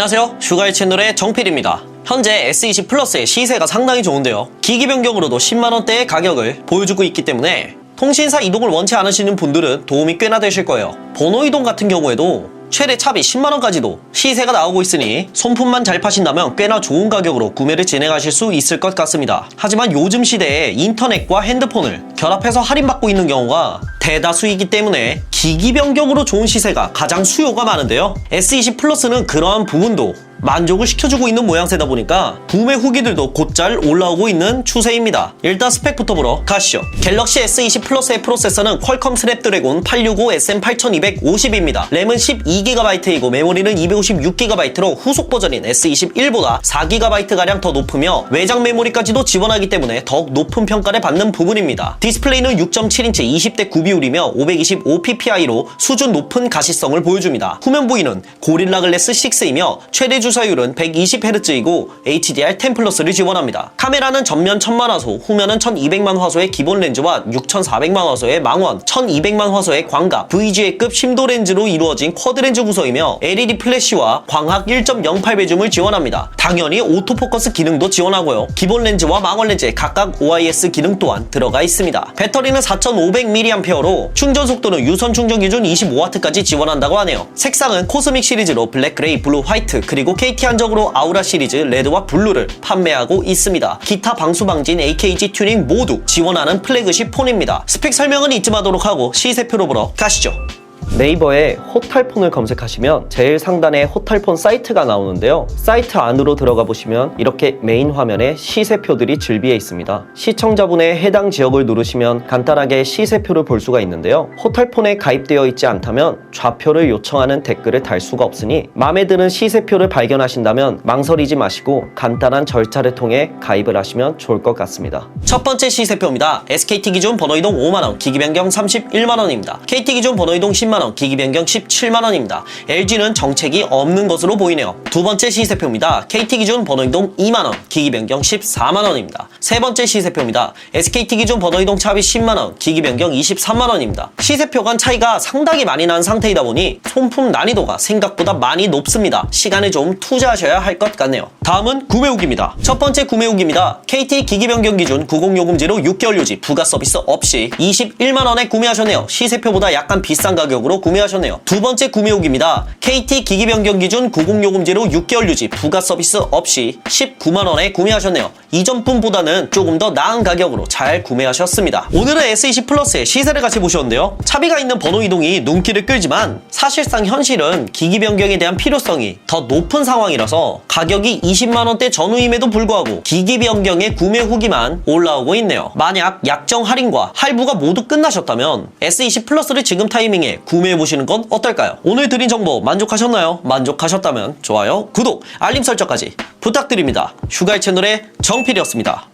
안녕하세요. 슈가의 채널의 정필입니다. 현재 S20 플러스의 시세가 상당히 좋은데요. 기기 변경으로도 10만원대의 가격을 보여주고 있기 때문에 통신사 이동을 원치 않으시는 분들은 도움이 꽤나 되실 거예요. 번호 이동 같은 경우에도 최대 차비 10만원까지도 시세가 나오고 있으니 손품만 잘 파신다면 꽤나 좋은 가격으로 구매를 진행하실 수 있을 것 같습니다. 하지만 요즘 시대에 인터넷과 핸드폰을 결합해서 할인받고 있는 경우가 대다수이기 때문에 기기 변경으로 좋은 시세가 가장 수요가 많은데요. S20 플러스는 그러한 부분도 만족을 시켜주고 있는 모양새다 보니까 구매 후기들도 곧잘 올라오고 있는 추세입니다. 일단 스펙부터 보러 가시죠. 갤럭시 S20 플러스의 프로세서는 퀄컴 스냅드래곤 865 SM8250입니다. 램은 12GB이고 메모리는 256GB로 후속 버전인 S21보다 4GB가량 더 높으며 외장 메모리까지도 지원하기 때문에 더욱 높은 평가를 받는 부분입니다. 디스플레이는 6.7인치 20대 9 비율이며 525ppi로 수준 높은 가시성을 보여줍니다. 후면 부위는 고릴라 글래스 6이며 최대 주 사율은 120Hz이고 HDR10 플러스를 지원합니다. 카메라는 전면 1000만 화소, 후면은 1200만 화소의 기본 렌즈와 6400만 화소의 망원, 1200만 화소의 광각, VGA급 심도 렌즈로 이루어진 쿼드 렌즈 구성이며 LED 플래시와 광학 1.08배 줌을 지원합니다. 당연히 오토포커스 기능도 지원하고요. 기본 렌즈와 망원 렌즈에 각각 OIS 기능 또한 들어가 있습니다. 배터리는 4500mAh로 충전 속도는 유선 충전 기준 25W까지 지원한다고 하네요. 색상은 코스믹 시리즈로 블랙, 그레이, 블루, 화이트 그리고 KT 한적으로 아우라 시리즈 레드와 블루를 판매하고 있습니다. 기타 방수 방진 AKG 튜닝 모두 지원하는 플래그십 폰입니다. 스펙 설명은 잊지 마도록 하고 시세표로 보러 가시죠. 네이버에 호탈폰을 검색하시면 제일 상단에 호탈폰 사이트가 나오는데요. 사이트 안으로 들어가 보시면 이렇게 메인 화면에 시세표들이 즐비해 있습니다. 시청자분의 해당 지역을 누르시면 간단하게 시세표를 볼 수가 있는데요. 호탈폰에 가입되어 있지 않다면 좌표를 요청하는 댓글을 달 수가 없으니 마음에 드는 시세표를 발견하신다면 망설이지 마시고 간단한 절차를 통해 가입을 하시면 좋을 것 같습니다. 첫 번째 시세표입니다. SKT 기준 번호 이동 5만원, 기기 변경 31만원입니다. KT 기준 번호 이동 10만원, 기기 변경 17만원입니다. LG는 정책이 없는 것으로 보이네요. 두 번째 시세표입니다. KT 기준 번호 이동 2만원, 기기 변경 14만원입니다. 세 번째 시세표입니다. SKT 기준 번호 이동 차비 10만원, 기기 변경 23만원입니다. 시세표 간 차이가 상당히 많이 난 상태이다 보니 손품 난이도가 생각보다 많이 높습니다. 시간을 좀 투자하셔야 할 것 같네요. 다음은 구매 후기입니다. 첫 번째 구매 후기입니다. KT 기기 변경 기준 90 요금제로 6개월 유지, 부가 서비스 없이 21만원에 구매하셨네요. 시세표보다 약간 비싼 가격으로 구매하셨네요. 두 번째 구매 후기입니다. KT 기기 변경 기준 90요금제로 6개월 유지, 부가 서비스 없이 19만원에 구매하셨네요. 이전 분보다는 조금 더 나은 가격으로 잘 구매하셨습니다. 오늘은 S20 플러스의 시세를 같이 보셨는데요. 차비가 있는 번호 이동이 눈길을 끌지만 사실상 현실은 기기 변경에 대한 필요성이 더 높은 상황이라서 가격이 20만원대 전후임에도 불구하고 기기 변경의 구매 후기만 올라오고 있네요. 만약 약정 할인과 할부가 모두 끝나셨다면 S20 플러스를 지금 타이밍에 구 매해보시는 건 어떨까요? 오늘 드린 정보 만족하셨나요? 만족하셨다면 좋아요, 구독, 알림 설정까지 부탁드립니다. 슈가의 채널의 정필이었습니다.